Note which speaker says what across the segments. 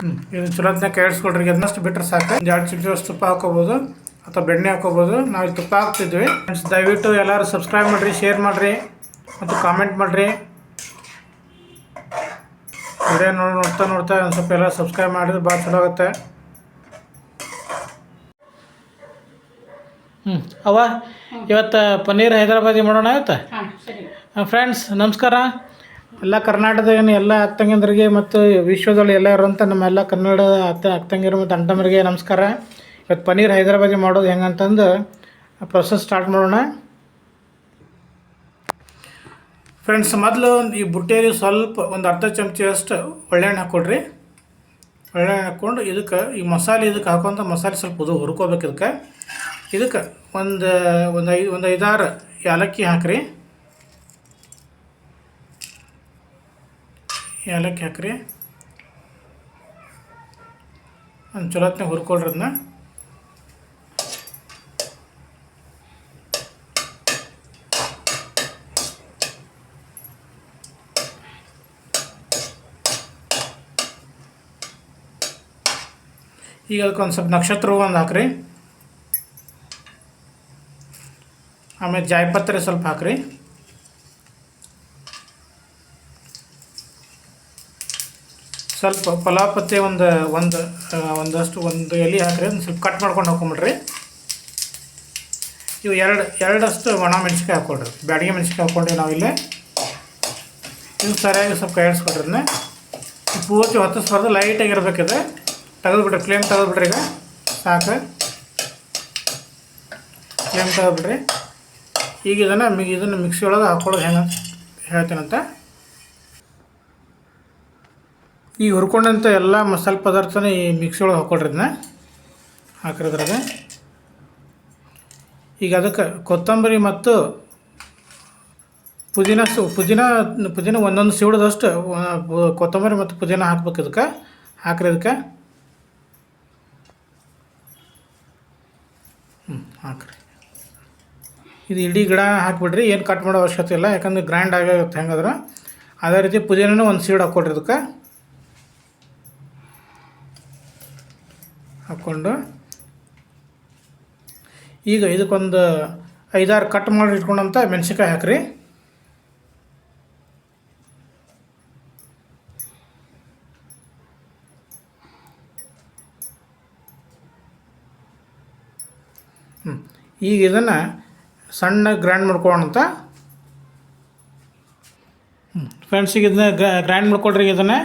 Speaker 1: ಹ್ಞೂ ಇದು ಚಲೋತ್ನಾಗ ಕೇಳಿಸ್ಕೊಡ್ರಿ ಅದನ್ನಷ್ಟು ಬಿಟ್ಟರೆ ಸಾಕು. ಎರಡು ಚಿಟಿಕೆ ತುಪ್ಪ ಹಾಕೋಬೋದು ಅಥವಾ ಬೆಣ್ಣೆ ಹಾಕೋಬೋದು ನಾವು ಇಲ್ಲಿ ತುಪ್ಪ ಹಾಕ್ತಿದ್ವಿ. ಫ್ರೆಂಡ್ಸ್ ದಯವಿಟ್ಟು ಎಲ್ಲರೂ ಸಬ್ಸ್ಕ್ರೈಬ್ ಮಾಡಿರಿ ಶೇರ್ ಮಾಡಿರಿ ಮತ್ತು ಕಾಮೆಂಟ್ ಮಾಡಿರಿ. ವಿಡಿಯೋ ನೋಡಿ ನೋಡ್ತಾ ನೋಡ್ತಾ ಒಂದು ಸ್ವಲ್ಪ ಎಲ್ಲ ಸಬ್ಸ್ಕ್ರೈಬ್ ಮಾಡಿದ್ರೆ ಭಾಳ ಚಲೋ ಆಗುತ್ತೆ. ಹ್ಞೂ ಅವ ಇವತ್ತು ಪನ್ನೀರ್ ಹೈದರಾಬಾದಿ ಮಾಡೋಣ
Speaker 2: ಆಯ್ತಾ?
Speaker 1: ಫ್ರೆಂಡ್ಸ್ ನಮಸ್ಕಾರ. ಎಲ್ಲ ಕರ್ನಾಟಕದ ಎಲ್ಲ ಅಕ್ಕಂಗಿಯರಿಗೆ ಮತ್ತು ವಿಶ್ವದಲ್ಲಿ ಎಲ್ಲ ಇರುವಂಥ ನಮ್ಮ ಎಲ್ಲ ಕನ್ನಡ ಅತ್ತ ಅತ್ತಂಗಿರು ಮತ್ತು ಅಂಟಮರಿಗೆ ನಮಸ್ಕಾರ. ಇವತ್ತು ಪನ್ನೀರ್ ಹೈದರಾಬಾದಿ ಮಾಡೋದು ಹೆಂಗಂತಂದು ಪ್ರೊಸೆಸ್ ಸ್ಟಾರ್ಟ್ ಮಾಡೋಣ. ಫ್ರೆಂಡ್ಸ್ ಮೊದಲು ಈ ಬುಟ್ಟಿಯಲ್ಲಿ ಸ್ವಲ್ಪ ಒಂದು ಅರ್ಧ ಚಮಚದಷ್ಟು ಒಳ್ಳೆಣ್ಣೆ ಹಾಕ್ಕೊಡ್ರಿ. ಒಳ್ಳೆಣ್ಣೆ ಹಾಕ್ಕೊಂಡು ಇದಕ್ಕೆ ಈ ಮಸಾಲೆ ಇದಕ್ಕೆ ಹಾಕೋಂಥ ಮಸಾಲೆ ಸ್ವಲ್ಪ ಉದು ಹುರ್ಕೋಬೇಕು ಇದಕ್ಕೆ. ಇದಕ್ಕೆ ಒಂದು ಒಂದು ಐದು ಒಂದು ಐದಾರು ಏಲಕ್ಕಿ ಹಾಕ್ರಿ. ಏಲಕ್ಕಿ ಹಾಕ್ರಿ. ಒಂದು ಚಲೋತ್ನಾಗ ಹುರ್ಕೊಳ್ರಿ ಅದನ್ನ ಈಗ ಅದಕ್ಕೆ ಒಂದು ಸ್ವಲ್ಪ ನಕ್ಷತ್ರ ಹೂವು ಒಂದು ಹಾಕ್ರಿ. ಆಮೇಲೆ ಜಾಯ್ಪತ್ರೆ ಸ್ವಲ್ಪ ಹಾಕ್ರಿ. ಸ್ವಲ್ಪ ಫಲಾಪತ್ತೆ ಪತ್ತೆ ಒಂದು ಒಂದು ಒಂದಷ್ಟು, ಒಂದು ಎಲೆ ಹಾಕಿರಿ ಒಂದು ಸ್ವಲ್ಪ ಕಟ್ ಮಾಡ್ಕೊಂಡು ಹಾಕೊಂಬಿಡ್ರಿ. ಇವು ಎರಡು, ಎರಡಷ್ಟು ಒಣ ಮೆಣಸಿನ್ಕಾಯಿ ಹಾಕ್ಕೊಡ್ರಿ. ಬ್ಯಾಡಿಗೆ ಮೆಣಸಿನ್ಕಾಯಿ ಹಾಕ್ಕೊಂಡ್ರಿ ನಾವಿಲ್ಲಿ ಇದು ಸರಿಯಾಗಿ ಸ್ವಲ್ಪ ಕೈ ಆಡಿಸ್ಕೊಡ್ರಿ ಈ ಪೂರ್ತಿ ಹೊತ್ತಿಸ್ಬಾರ್ದು ಲೈಟಾಗಿ ಇರಬೇಕಿದೆ. ತೆಗೆದುಬಿಡ್ರಿ ಫ್ಲೇಮ್ ತೆಗೆದುಬಿಡ್ರಿ ಈಗ. ಸಾಕು. ಫ್ಲೇಮ್ ತೆಗೆದುಬಿಡ್ರಿ. ಈಗ ಇದನ್ನು ಇದನ್ನು ಮಿಕ್ಸಿ ಒಳಗೆ ಹಾಕ್ಕೊಳ್ಳೋದು ಹೆಂಗೆ ಹೇಳ್ತೀನಂತ. ಈ ಹುರ್ಕೊಂಡಂಥ ಎಲ್ಲ ಮಸಾಲೆ ಪದಾರ್ಥನ ಈ ಮಿಕ್ಸಿ ಒಳಗೆ ಹಾಕ್ಕೊಳ್ರಿ ಇದನ್ನ. ಹಾಕಿರೋದ್ರಾಗ. ಈಗ ಅದಕ್ಕೆ ಕೊತ್ತಂಬರಿ ಮತ್ತು ಪುದೀನ ಸು, ಪುದೀನ ಪುದೀನ ಒಂದೊಂದು ಸೀಡದಷ್ಟು ಕೊತ್ತಂಬರಿ ಮತ್ತು ಪುದೀನ ಹಾಕ್ಬೇಕು ಇದಕ್ಕೆ. ಹಾಕ್ರಿ ಹ್ಞೂ ಹಾಕ್ರಿ. ಇದು ಇಡೀ ಗಿಡ ಹಾಕ್ಬಿಡ್ರಿ, ಏನು ಕಟ್ ಮಾಡೋ ಅವಶ್ಯಕತೆ ಇಲ್ಲ. ಯಾಕಂದ್ರೆ ಗ್ರ್ಯಾಂಡ್ ಆಗಿರುತ್ತೆ ಹೆಂಗಾದ್ರೆ. ಅದೇ ರೀತಿ ಪುದೀನೂ ಒಂದು ಸೀಡ್ ಹಾಕ್ಕೊಡ್ರಿ ಇದಕ್ಕೆ. ಹಾಕ್ಕೊಂಡು ಈಗ ಇದಕ್ಕೊಂದು ಐದಾರು ಕಟ್ ಮಾಡಿ ಇಟ್ಕೊಂಡಂಥ ಮೆಣಸಿನ್ಕಾಯಿ ಹಾಕ್ರಿ. ಹ್ಞೂ ಈಗ ಇದನ್ನು ಸಣ್ಣ ಅಂತ ಹ್ಞೂ ಫ್ರೆಂಡ್ಸ್ ಇದನ್ನ ಗ್ರೈಂಡ್ ಮಾಡ್ಕೊಳ್ರಿ ಇದನ್ನು.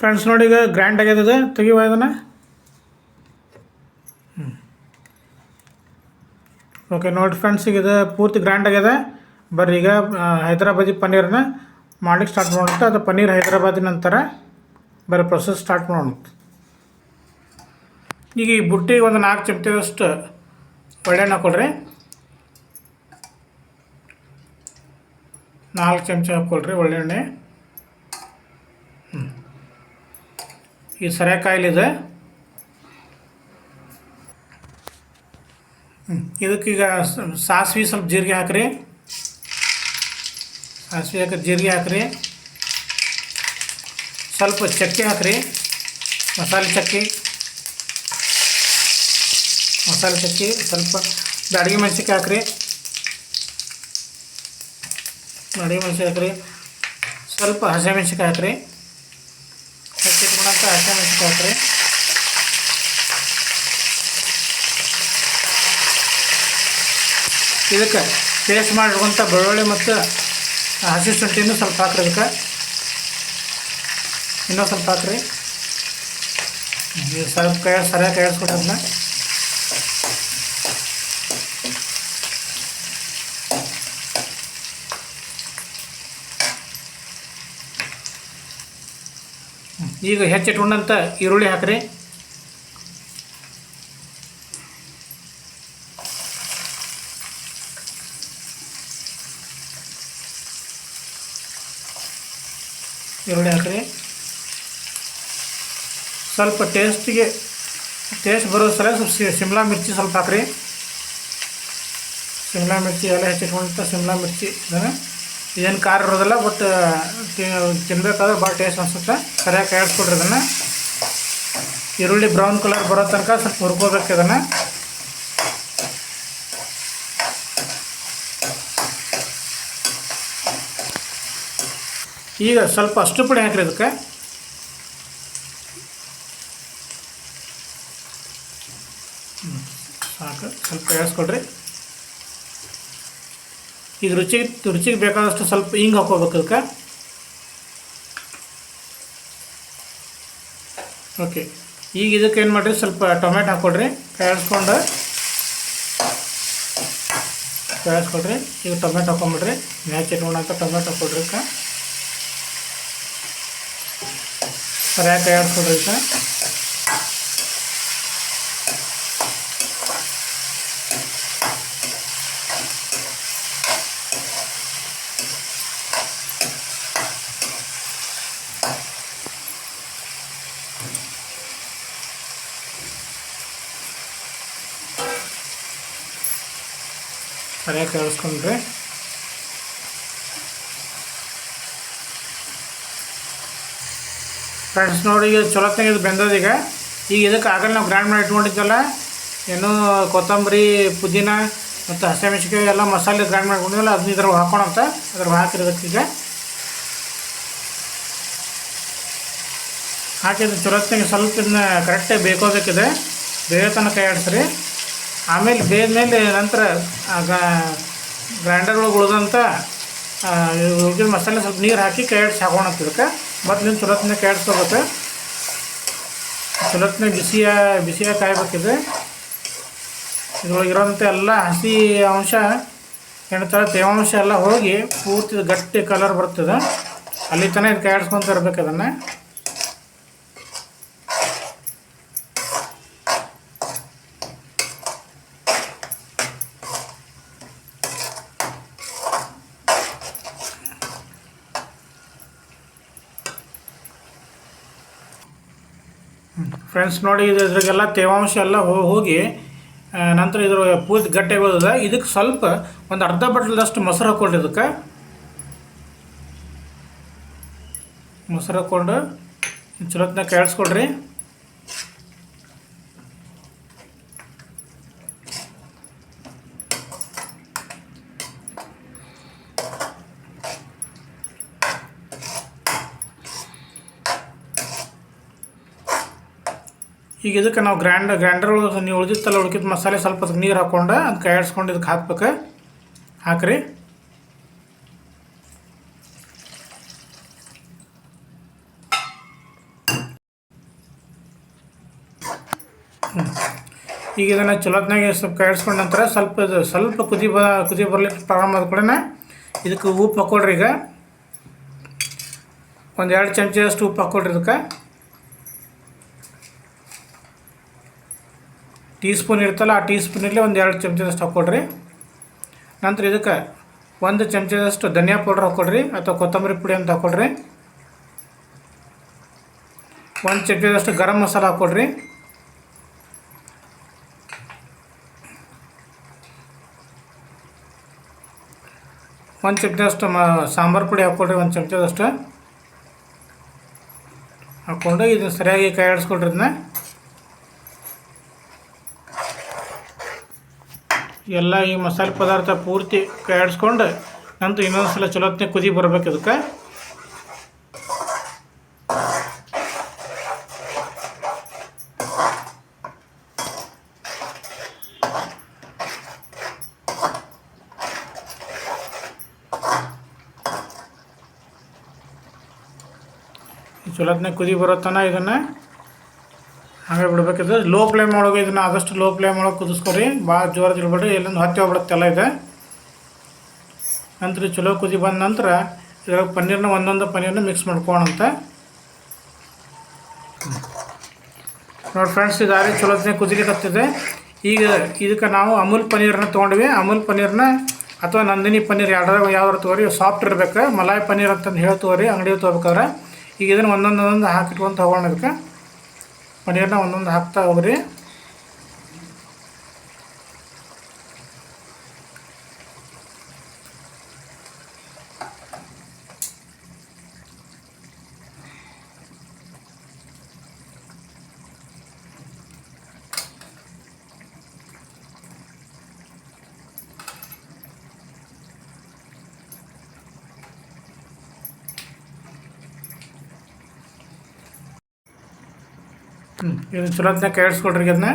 Speaker 1: ಫ್ರೆಂಡ್ಸ್ ನೋಡಿ ಈಗ ಗ್ರ್ಯಾಂಡ್ ಆಗ್ಯದ ತೆಗಿವ ಇದನ್ನು. ಓಕೆ ನೋಡಿ ಫ್ರೆಂಡ್ಸ್ ಈಗ ಇದು ಪೂರ್ತಿ ಗ್ರ್ಯಾಂಡ್ ಆಗ್ಯದ ಬರ್ರಿ ಈಗ ಹೈದರಾಬಾದಿ ಹೈದ್ರಾಬಾದಿ ಪನ್ನೀರನ್ನ ಮಾಡ್ಲಿಕ್ಕೆ ಸ್ಟಾರ್ಟ್ ಮಾಡೋಣ ಅದು ಪನ್ನೀರ್ ಹೈದರಾಬಾದಿ ನಂತರ ಬರೀ ಪ್ರೊಸೆಸ್ ಸ್ಟಾರ್ಟ್ ಮಾಡೋಣ ಈಗ ಈ ಬುಟ್ಟಿಗೆ ಒಂದು ನಾಲ್ಕು ಚಮಚದಷ್ಟು ಒಳ್ಳೆಣ್ಣೆ ಹಾಕೊಳ್ರಿ. ನಾಲ್ಕು ಚಮಚ ಹಾಕ್ಕೊಳ್ರಿ ಒಳ್ಳೆಣ್ಣೆ. ಈ ಸರಿಯಾಕಾಯಿಲಿದೆ ಹ್ಮ್. ಇದಕ್ಕೀಗ ಸ- ಸಾಸ್ವೆ ಸ್ವಲ್ಪ ಜೀರಿಗೆ ಹಾಕ್ರಿ ಸಾಸ್ವೆ ಹಾಕಿ ಜೀರಿಗೆ ಹಾಕ್ರಿ ಸ್ವಲ್ಪ ಚಕ್ಕೆ ಹಾಕ್ರಿ ಮಸಾಲೆ ಚಕ್ಕೆ ಮಸಾಲೆ ಚಕ್ಕೆ ಸ್ವಲ್ಪ ಬ್ಯಾಡಗಿ ಮೆಣಸಿನ್ಕಾಯಿ ಹಾಕ್ರಿ ಬ್ಯಾಡಗಿ ಮೆಣಸಿನ್ಕಾಯಿ ಹಾಕ್ರಿ ಸ್ವಲ್ಪ ಹಸಿಮೆಣ್ಸಿನ್ಕಾಯಿ ಹಾಕ್ರಿ ಹಸಿಮೆಣ್ಸಿನ್ಕಾಯಿ ಹಾಕ್ರಿ ಇದಕ್ಕೆ ಪೇಸ್ಟ್ ಮಾಡಿರುವಂಥ ಬೆಳ್ಳುಳ್ಳಿ ಮತ್ತು ಹಸಿ ಶುಂಠಿನೂ ಸ್ವಲ್ಪ ಹಾಕ್ರಿ ಇದಕ್ಕೆ. ಇನ್ನೂ ಸ್ವಲ್ಪ ಹಾಕ್ರಿ. ಸ್ವಲ್ಪ ಕೈ ಸರಿಯಾಗಿ ಕೈಯಾಡಿಸ್ಕೊಡ್ರಿ ಅದನ್ನ. ಈಗ ಹೆಚ್ಚಿಟ್ಕೊಂಡಂಥ ಈರುಳ್ಳಿ ಹಾಕ್ರಿ. ಈರುಳ್ಳಿ ಹಾಕ್ರಿ. ಸ್ವಲ್ಪ ಟೇಸ್ಟಿಗೆ, ಟೇಸ್ಟ್ ಬರೋ ಸಲ ಸ್ವಲ್ಪ ಶಿಮ್ಲಾ ಮಿರ್ಚಿ ಸ್ವಲ್ಪ ಹಾಕ್ರಿ. ಶಿಮ್ಲಾ ಮಿರ್ಚಿ ಎಲ್ಲ ಹೆಚ್ಚಿಟ್ಕೊಂಡಂಥ ಶಿಮ್ಲಾ ಮಿರ್ಚಿ ಇದನ್ನು ಇದೇನು ಖಾರ ಇರೋದಿಲ್ಲ ಬಟ್ ತಿನ್ಬೇಕಾದ್ರೆ ಭಾಳ ಟೇಸ್ಟ್ ಅನಿಸುತ್ತೆ. ಸರಿಯಾಗಿ ಕಾಯಿಸ್ಕೊಡ್ರಿ ಇದನ್ನು. ಈರುಳ್ಳಿ ಬ್ರೌನ್ ಕಲರ್ ಬರೋ ತನಕ ಸ್ವಲ್ಪ ಹುರ್ಕೋಬೇಕು ಇದನ್ನು. ಈಗ ಸ್ವಲ್ಪ ಅಷ್ಟು ಪುಡಿ ಹಾಕ್ರಿ ಇದಕ್ಕೆ. ಸಾಕು. ಸ್ವಲ್ಪ ಎಳ್ಸ್ಕೊಡ್ರಿ ಈಗ ರುಚಿಗೆ ರುಚಿಗೆ ಬೇಕಾದಷ್ಟು ಸ್ವಲ್ಪ ಹಿಂಗೆ ಹಾಕೋಬೇಕು ಅದಕ್ಕೆ. ಓಕೆ ಈಗ ಇದಕ್ಕೆ ಏನು ಮಾಡಿರಿ? ಸ್ವಲ್ಪ ಟೊಮೆಟೊ ಹಾಕ್ಕೊಡ್ರಿ. ಕಾಯಿಸ್ಕೊಂಡು, ಕಾಯಿಸ್ಕೊಡ್ರಿ. ಈಗ ಟೊಮೆಟೊ ಹಾಕೊಂಬಿಡ್ರಿ ಮ್ಯಾಚ್ ಇಟ್ಕೊಂಡಂತ ಟೊಮೆಟೊ ಹಾಕೊಡ್ರಿ ಸರಿಯಾಗಿ ಕಾಯಿಸ್ಕೊಡ್ರಿ ಇದಕ್ಕೆ ಸರಿಯಾಗಿ ಕೇಳಿಸ್ಕೊಂಡ್ರೆ ಫ್ರೆಂಡ್ಸ್ ನೋಡಿ ಈಗ ಚಲೋ ಇದು ಬೆಂದದೀಗ ಈಗ. ಇದಕ್ಕೆ ಆಗಲ್ಲ ನಾವು ಗ್ರ್ಯಾಂಡ್ ಮಾಡಿ ಇಟ್ಕೊಂಡಿದ್ದಲ್ಲ ಏನು ಕೊತ್ತಂಬರಿ, ಪುದೀನ ಮತ್ತು ಹಸಿಮೆಣಸಿಕಾಯಿ ಎಲ್ಲ ಮಸಾಲೆ ಗ್ರೈಂಡ್ ಮಾಡ್ಕೊಂಡಿದ್ದಲ್ಲ ಅದನ್ನ ಇದ್ರಾಗ ಹಾಕೋಣಂತ ಅದ್ರಾಗ ಹಾಕಿರೋದಕ್ಕೆ ಈಗ. ಹಾಕಿದ ತೆಗೆ ಸ್ವಲ್ಪ ಇದನ್ನ ಕರೆಕ್ಟಾಗಿ ಬೇಕೋಬೇಕಿದೆ ಬೇಗ ತನಕ ಆಡಿಸ್ರಿ. ಆಮೇಲೆ ಬೇಯ್ದ್ಮೇಲೆ ನಂತರ ಗ್ರೈಂಡರ್ ಒಳಗೆ ಉಳಿದಂಥ ಉಳಿದ ಮಸಾಲೆ ಸ್ವಲ್ಪ ನೀರು ಹಾಕಿ ಕೈಡ್ಸಿ ಹಾಕೋಣ ಹಾಕೋಣಂತ ಇದಕ್ಕೆ. ಮತ್ತು ನೀವು ಚಲೋತ್ನ ಕೈ ತೊಗೋತೆ ಚಲೋತ್ನ ಬಿಸಿಯ ಬಿಸಿಯಾಗಿ ಕಾಯ್ಬೇಕಿದೆ ಇರೋಂಥ ಎಲ್ಲ ಹಸಿ ಅಂಶ ಏನಂತಾರೆ ತೇವಾಂಶ ಎಲ್ಲ ಹೋಗಿ ಪೂರ್ತಿ ಗಟ್ಟಿ ಕಲರ್ ಬರ್ತದೆ. ಅಲ್ಲಿ ತನಕ ಇದು ಕೈ ಆಡಿಸ್ಕೊತ ಇರ್ಬೇಕು ಅದನ್ನು. ಫ್ರೆಂಡ್ಸ್ ನೋಡಿ, ಇದು ಇದ್ರಾಗೆಲ್ಲ ತೇವಾಂಶ ಎಲ್ಲ ಹೋಗಿ ನಂತರ ಇದ್ರ ಪೂರ್ತಿ ಗಟ್ಟಿಗೊಳ್ಳದ ಇದಕ್ಕೆ ಸ್ವಲ್ಪ ಒಂದು ಅರ್ಧ ಬಟ್ಲದಷ್ಟು ಮೊಸರು ಹಾಕೊಂಡು ಇದಕ್ಕೆ. ಮೊಸರು ಹಾಕ್ಕೊಂಡು ಚಲೋತ್ನ ಕೇಳಿಸ್ಕೊಡ್ರಿ. ಈಗ ಇದಕ್ಕೆ ನಾವು ಗ್ರ್ಯಾಂಡ್ ಗ್ರ್ಯಾಂಡರ್ ಒಳಗೆ ನೀವು ಉಳಿದಿತ್ತಲ್ಲ ಉಳ್ಕಿದ ಮಸಾಲೆ ಸ್ವಲ್ಪ ಅದಕ್ಕೆ ನೀರು ಹಾಕ್ಕೊಂಡು ಅದು ಇದಕ್ಕೆ ಹಾಕ್ಬೇಕು. ಹಾಕ್ರಿ. ಈಗ ಇದನ್ನು ಚಲೋತ್ನಾಗೆ ಸ್ವಲ್ಪ ಕಾಯಿಸ್ಕೊಂಡ ನಂತರ ಸ್ವಲ್ಪ ಇದು ಸ್ವಲ್ಪ ಕುದಿ ಬ, ಕುದಿ ಬರ್ಲಿಕ್ಕೆ ಪ್ರಾರಂಭ ಆದ ಕೂಡ ಇದಕ್ಕೆ ಉಪ್ಪು ಹಾಕ್ಕೊಳ್ರಿ ಈಗ. ಒಂದು ಎರಡು ಚಮಚದಷ್ಟು ಉಪ್ಪು ಹಾಕ್ಕೊಳ್ರಿ ಇದಕ್ಕೆ. ಟೀ ಸ್ಪೂನ್ ಇರ್ತಲ್ಲ, ಆ ಟೀ ಸ್ಪೂನಲ್ಲಿ ಒಂದು ಎರಡು ಚಮಚದಷ್ಟು ಹಾಕ್ಕೊಡ್ರಿ ನಂತರ ಇದಕ್ಕೆ ಒಂದು ಚಮಚದಷ್ಟು ಧನಿಯಾ ಪೌಡ್ರ್ ಹಾಕ್ಕೊಡ್ರಿ ಅಥವಾ ಕೊತ್ತಂಬರಿ ಪುಡಿ ಅಂತ ಹಾಕ್ಕೊಡ್ರಿ ಒಂದು ಚಮಚದಷ್ಟು ಗರಂ ಮಸಾಲ ಹಾಕ್ಕೊಡ್ರಿ ಒಂದು ಚಮಚದಷ್ಟು ಮ, ಸಾಂಬಾರು ಪುಡಿ ಹಾಕ್ಕೊಡ್ರಿ ಒಂದು ಚಮಚದಷ್ಟು. ಹಾಕ್ಕೊಂಡು ಇದನ್ನ ಸರಿಯಾಗಿ ಕೈ ಆಡಿಸ್ಕೊಳ್ರಿ ಇದನ್ನ. ಎಲ್ಲ ಈ ಮಸಾಲೆ ಪದಾರ್ಥ ಪೂರ್ತಿ ಕಾಡಿಸ್ಕೊಂಡು ನಂತರ ಇನ್ನೊಂದು ಸಲ ಚಲೋತ್ನೆ ಕುದಿ ಬರ್ಬೇಕು ಇದಕ್ಕೆ. ಚಲೋತ್ನೆ ಕುದಿ ಬರೋ ತನಕ ಇದನ್ನು ಹಾಗೆ ಬಿಡ್ಬೇಕಿದೆ ಲೋ ಫ್ಲೇಮ್ ಒಳಗೆ ಇದನ್ನು ಆದಷ್ಟು ಲೋ ಫ್ಲೇಮ್ ಒಳಗೆ ಕುದಿಸ್ಕೊರಿ. ಭಾಳ ಜೋರದ ಇಡ್ಬೇಡ್ರಿ ಎಲ್ಲೊಂದು ಹತ್ತಿ ಹೋಗ್ಬಿಡುತ್ತೆಲ್ಲ ಇದೆ. ನಂತರ ಚಲೋ ಕುದಿ ಬಂದ ನಂತರ ಇದ್ರಾಗ ಪನ್ನೀರ್ನ ಒಂದೊಂದು ಪನ್ನೀರ್ನ ಮಿಕ್ಸ್ ಮಾಡ್ಕೊಳಂತೆ ನೋಡಿ ಫ್ರೆಂಡ್ಸ್ ಇದಾರಿ ಚಲೋತ್ನೇ ಕುದಿಲಿಕ್ಕೆ ಈಗ ಇದಕ್ಕೆ ನಾವು ಅಮೂಲ್ ಪನ್ನೀರನ್ನ ತೊಗೊಂಡ್ವಿ. ಅಮೂಲ್ ಪನ್ನೀರ್ನ ಅಥವಾ ನಂದಿನಿ ಪನ್ನೀರ್ ಯಾವ್ದಾರ ಯಾವ್ದಾರು ತೊಗೊರಿ. ಸಾಫ್ಟ್ ಇರ್ಬೇಕು. ಮಲಾಯ್ ಪನ್ನೀರ್ ಅಂತಂದು ಹೇಳಿ ಅಂಗಡಿ ತೊಗೋಬೇಕಾದ್ರೆ. ಈಗ ಇದನ್ನು ಒಂದೊಂದು ಒಂದೊಂದು ಹಾಕಿಟ್ಕೊಂತ ಹೋಗೋಣ ಇದಕ್ಕೆ. ಪನ್ನೀರ್ನ ಒಂದೊಂದು ಹಾಕ್ತಾ ಹೋಗ್ರಿ. ಹ್ಞೂ ಇದನ್ನು ಚಲೋತ್ನಾಗ ಕೇಳಿಸ್ಕೊಡ್ರಿ ಇದನ್ನ.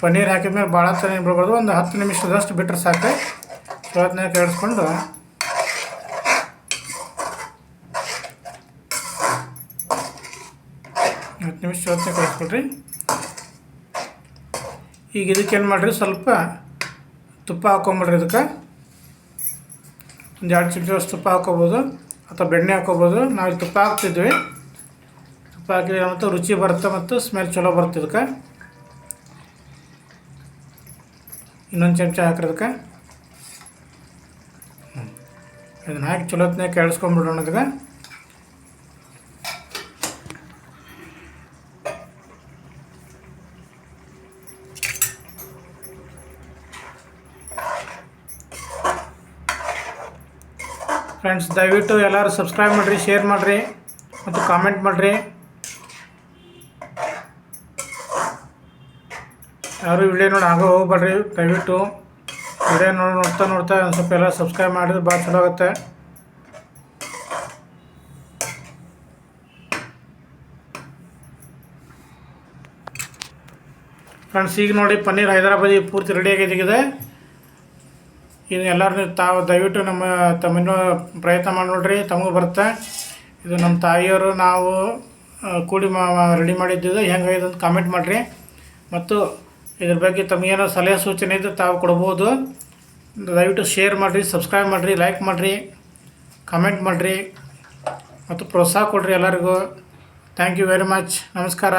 Speaker 1: ಪನ್ನೀರ್ ಹಾಕಿದ್ಮೇಲೆ ಭಾಳ ಚೆನ್ನಾಗಿ ಬಿಡ್ಬಾರ್ದು. ಒಂದು ಹತ್ತು ನಿಮಿಷದಷ್ಟು ಬಿಟ್ಟರೆ ಸಾಕು. ಚಲೋತ್ನಾಗ ಕೇಳಿಸ್ಕೊಂಡು ಹತ್ತು ನಿಮಿಷ ಚಲೋತ್ನಾಗ ಕೇಳಿಸ್ಕೊಳ್ರಿ ಈಗ ಇದಕ್ಕೆ ಏನು ಮಾಡಿರಿ? ಸ್ವಲ್ಪ ತುಪ್ಪ ಹಾಕೊಂಬಿಡ್ರಿ ಇದಕ್ಕೆ. ಒಂದು ಎರಡು ಚಮಚ ತುಪ್ಪ ಹಾಕೋಬೋದು. ಅಥವಾ ಬೆಣ್ಣೆ ಹಾಕೋಬೋದು. ನಾವು ತುಪ್ಪ ಹಾಕ್ತಿದ್ವಿ. ಹಾಕಿದ್ರೆ ಮತ್ತು ರುಚಿ ಬರುತ್ತೆ ಮತ್ತು ಸ್ಮೆಲ್ ಚಲೋ ಬರುತ್ತೆ ಇದಕ್ಕೆ. ಇನ್ನೊಂದು ಚಮಚ ಹಾಕಿರೋದಕ್ಕೆ ಅದಕ್ಕೆ ಇದನ್ನು ಹಾಕಿ ಚಲೋತ್ನಾಗ ಕೇಳಿಸ್ಕೊಂಬಿಡೋಣ ಇದಕ್ಕೆ. ಫ್ರೆಂಡ್ಸ್ ದಯವಿಟ್ಟು ಎಲ್ಲರೂ ಸಬ್ಸ್ಕ್ರೈಬ್ ಮಾಡಿರಿ ಶೇರ್ ಮಾಡಿರಿ ಮತ್ತು ಕಾಮೆಂಟ್ ಮಾಡಿರಿ. ಯಾರು ವಿಡಿಯೋ ನೋಡಿ ಆಗೋ ಹೋಗ್ಬೇಡ್ರಿ. ದಯವಿಟ್ಟು ವಿಡಿಯೋ ನೋಡಿ ನೋಡ್ತಾ ನೋಡ್ತಾ ಒಂದು ಸ್ವಲ್ಪ ಎಲ್ಲ ಸಬ್ಸ್ಕ್ರೈಬ್ ಮಾಡಿದ್ರೆ ಭಾಳ ಚಲೋ ಆಗುತ್ತೆ. ಫ್ರೆಂಡ್ಸ್, ಈಗ ನೋಡಿ ಪನ್ನೀರ್ ಹೈದರಾಬಾದಿ ಪೂರ್ತಿ ರೆಡಿ ಆಗಿದೆ ಇದು ಎಲ್ಲರೂ ತಾವು ದಯವಿಟ್ಟು ನಮ್ಮ ತಮ್ಮನ್ನು ಪ್ರಯತ್ನ ಮಾಡಿ ನೋಡ್ರಿ, ತಮಗೂ ಬರುತ್ತೆ. ಇದು ನಮ್ಮ ತಾಯಿಯವರು ನಾವು ಕೂಡಿ ಮಾ ರೆಡಿ ಮಾಡಿದ್ದು ಹೆಂಗೆ ಅಂತ ಕಾಮೆಂಟ್ ಮಾಡಿರಿ. ಮತ್ತು ಇದ್ರ ಬಗ್ಗೆ ತಮಗೇನೋ ಸಲಹೆ ಸೂಚನೆ ಇದ್ದರೆ ತಾವು ಕೊಡ್ಬೋದು. ದಯವಿಟ್ಟು ಶೇರ್ ಮಾಡಿರಿ ಸಬ್ಸ್ಕ್ರೈಬ್ ಮಾಡಿರಿ ಲೈಕ್ ಮಾಡಿರಿ ಕಮೆಂಟ್ ಮಾಡಿರಿ, ಮತ್ತು ಪ್ರೋತ್ಸಾಹ ಕೊಡಿರಿ ಎಲ್ಲರಿಗೂ. ಥ್ಯಾಂಕ್ ಯು ವೆರಿ ಮಚ್ ನಮಸ್ಕಾರ.